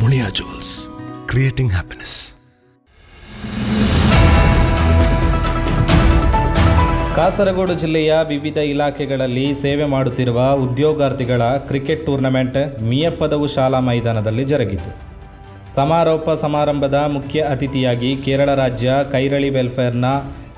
Muliya jewels creating happiness Kasaragod ಜಿಲ್ಲೆಯ ವಿವಿಧ ಇಲಾಖೆಗಳಲ್ಲಿ ಸೇವೆ ಮಾಡುತ್ತಿರುವ ಉದ್ಯೋಗಾರ್ಥಿಗಳ ಕ್ರಿಕೆಟ್ ಟೂರ್ನಮೆಂಟ್ ಮಿಯಪ್ಪದವು ಶಾಲಾ ಮೈದಾನದಲ್ಲಿ ಜರುಗಿತು. ಸಮಾರೋಪ ಸಮಾರಂಭದ ಮುಖ್ಯ ಅತಿಥಿಯಾಗಿ ಕೇರಳ ರಾಜ್ಯ ಕೈರಳಿ ವೆಲ್ಫೇರ್ನ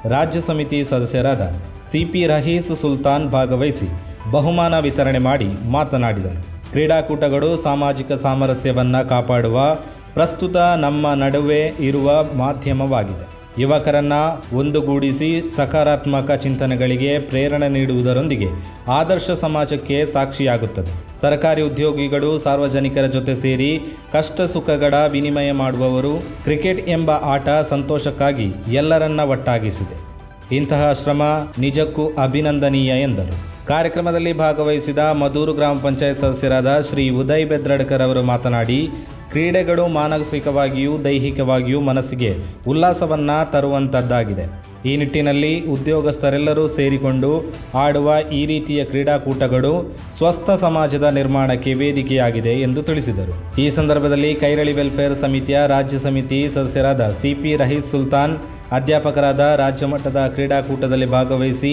ರಾಜ್ಯ ಸಮಿತಿ ಸದಸ್ಯರಾದ ಸಿ ಪಿ ರಹೀಸ್ ಸುಲ್ತಾನ್ ಭಾಗವಹಿಸಿ ಬಹುಮಾನ ವಿತರಣೆ ಮಾಡಿ ಮಾತನಾಡಿದರು. ಕ್ರೀಡಾಕೂಟಗಳು ಸಾಮಾಜಿಕ ಸಾಮರಸ್ಯವನ್ನು ಕಾಪಾಡುವ ಪ್ರಸ್ತುತ ನಮ್ಮ ನಡುವೆ ಇರುವ ಮಾಧ್ಯಮವಾಗಿದೆ. ಯುವಕರನ್ನು ಒಂದುಗೂಡಿಸಿ ಸಕಾರಾತ್ಮಕ ಚಿಂತನೆಗಳಿಗೆ ಪ್ರೇರಣೆ ನೀಡುವುದರೊಂದಿಗೆ ಆದರ್ಶ ಸಮಾಜಕ್ಕೆ ಸಾಕ್ಷಿಯಾಗುತ್ತದೆ. ಸರ್ಕಾರಿ ಉದ್ಯೋಗಿಗಳು, ಸಾರ್ವಜನಿಕರ ಜೊತೆ ಸೇರಿ ಕಷ್ಟ ಸುಖಗಳ ವಿನಿಮಯ ಮಾಡುವವರು ಕ್ರಿಕೆಟ್ ಎಂಬ ಆಟ ಸಂತೋಷಕ್ಕಾಗಿ ಎಲ್ಲರನ್ನ ಒಟ್ಟಾಗಿಸಿದೆ. ಇಂತಹ ಶ್ರಮ ನಿಜಕ್ಕೂ ಅಭಿನಂದನೀಯ ಎಂದರು. ಕಾರ್ಯಕ್ರಮದಲ್ಲಿ ಭಾಗವಹಿಸಿದ ಮದೂರು ಗ್ರಾಮ ಪಂಚಾಯತ್ ಸದಸ್ಯರಾದ ಶ್ರೀ ಉದಯ್ ಬೆದ್ರಡ್ಕರ್ ಅವರು ಮಾತನಾಡಿ, ಕ್ರೀಡೆಗಳು ಮಾನಸಿಕವಾಗಿಯೂ ದೈಹಿಕವಾಗಿಯೂ ಮನಸ್ಸಿಗೆ ಉಲ್ಲಾಸವನ್ನು ತರುವಂಥದ್ದಾಗಿದೆ ಈ ನಿಟ್ಟಿನಲ್ಲಿ ಉದ್ಯೋಗಸ್ಥರೆಲ್ಲರೂ ಸೇರಿಕೊಂಡು ಆಡುವ ಈ ರೀತಿಯ ಕ್ರೀಡಾಕೂಟಗಳು ಸ್ವಸ್ಥ ಸಮಾಜದ ನಿರ್ಮಾಣಕ್ಕೆ ವೇದಿಕೆಯಾಗಿದೆ ಎಂದು ತಿಳಿಸಿದರು. ಈ ಸಂದರ್ಭದಲ್ಲಿ ಕೈರಳಿ ವೆಲ್ಫೇರ್ ಸಮಿತಿಯ ರಾಜ್ಯ ಸಮಿತಿ ಸದಸ್ಯರಾದ ಸಿಪಿ ರಹೀಸ್ ಸುಲ್ತಾನ್ ಅಧ್ಯಾಪಕರಾದ ರಾಜ್ಯ ಮಟ್ಟದ ಕ್ರೀಡಾಕೂಟದಲ್ಲಿ ಭಾಗವಹಿಸಿ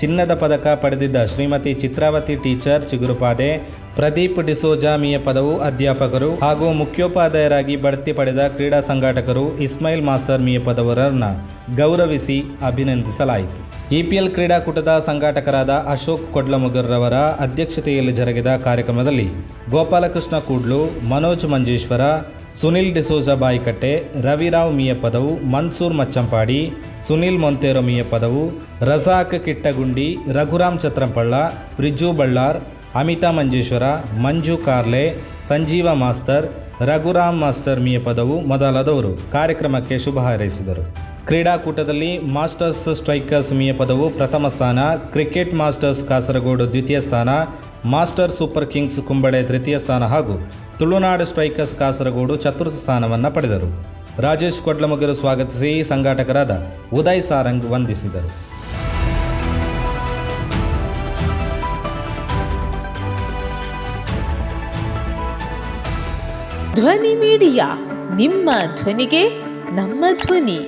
ಚಿನ್ನದ ಪದಕ ಪಡೆದಿದ್ದ ಶ್ರೀಮತಿ ಚಿತ್ರಾವತಿ ಟೀಚರ್ ಚಿಗುರುಪಾದೆ, ಪ್ರದೀಪ್ ಡಿಸೋಜಾಮಿಯ ಪದವು ಅಧ್ಯಾಪಕರು ಹಾಗೂ ಮುಖ್ಯೋಪಾಧ್ಯಾಯರಾಗಿ ಬಡ್ತಿ ಪಡೆದ ಕ್ರೀಡಾ ಸಂಘಾಟಕರು ಇಸ್ಮಾಯಿಲ್ ಮಾಸ್ತರ್ ಮಿಯ ಪದವರನ್ನು ಗೌರವಿಸಿ ಅಭಿನಂದಿಸಲಾಯಿತು. ಇಪಿಎಲ್ ಕ್ರೀಡಾಕೂಟದ ಸಂಘಾಟಕರಾದ ಅಶೋಕ್ ಕೊಡ್ಲಮುಗರ್ರವರ ಅಧ್ಯಕ್ಷತೆಯಲ್ಲಿ ಜರುಗಿದ ಕಾರ್ಯಕ್ರಮದಲ್ಲಿ ಗೋಪಾಲಕೃಷ್ಣ ಕೂಡ್ಲು, ಮನೋಜ್ ಮಂಜೇಶ್ವರ ಸುನಿಲ್ ಡಿಸೋಜ ಬಾಯಿಕಟ್ಟೆ, ರವಿರಾವ್ ಮಿಯಪದವು ಮನ್ಸೂರ್ ಮಚ್ಚಂಪಾಡಿ, ಸುನಿಲ್ ಮೊಂತೇರೋ ಮಿಯಪದವು ರಜಾಕ್ ಕಿಟ್ಟಗುಂಡಿ, ರಘುರಾಮ್ ಚತ್ರಂಪಳ್ಳ ಪ್ರಿಜು ಬಳ್ಳಾರ್, ಅಮಿತಾ ಮಂಜೇಶ್ವರ, ಮಂಜು ಕಾರ್ಲೆ, ಸಂಜೀವ ಮಾಸ್ತರ್ ರಘುರಾಮ್ ಮಾಸ್ತರ್ ಮಿಯಪದವು ಮೊದಲಾದವರು. ಕಾರ್ಯಕ್ರಮಕ್ಕೆ ಶುಭ ಹಾರೈಸಿದರು. ಕ್ರೀಡಾಕೂಟದಲ್ಲಿ ಮಾಸ್ಟರ್ಸ್ ಸ್ಟ್ರೈಕರ್ಸ್ ಮಿಯಪದವು ಪ್ರಥಮ ಸ್ಥಾನ, ಕ್ರಿಕೆಟ್ ಮಾಸ್ಟರ್ಸ್ ಕಾಸರಗೋಡು ದ್ವಿತೀಯ ಸ್ಥಾನ ಮಾಸ್ಟರ್ ಸೂಪರ್ ಕಿಂಗ್ಸ್ ಕುಂಬಳೆ ತೃತೀಯ ಸ್ಥಾನ ಹಾಗೂ ತುಳುನಾಡು ಸ್ಟ್ರೈಕರ್ಸ್ ಕಾಸರಗೋಡು ಚತುರ್ಥ ಸ್ಥಾನವನ್ನು ಪಡೆದರು. ರಾಜೇಶ್ ಕೊಡ್ಲಮುಗರು ಸ್ವಾಗತಿಸಿ ಸಂಘಾಟಕರಾದ ಉದಯ್ ಸಾರಂಗ್ ವಂದಿಸಿದರು. ಧ್ವನಿ ಮೀಡಿಯಾ, ನಿಮ್ಮ ಧ್ವನಿಗೆ ನಮ್ಮ ಧ್ವನಿ.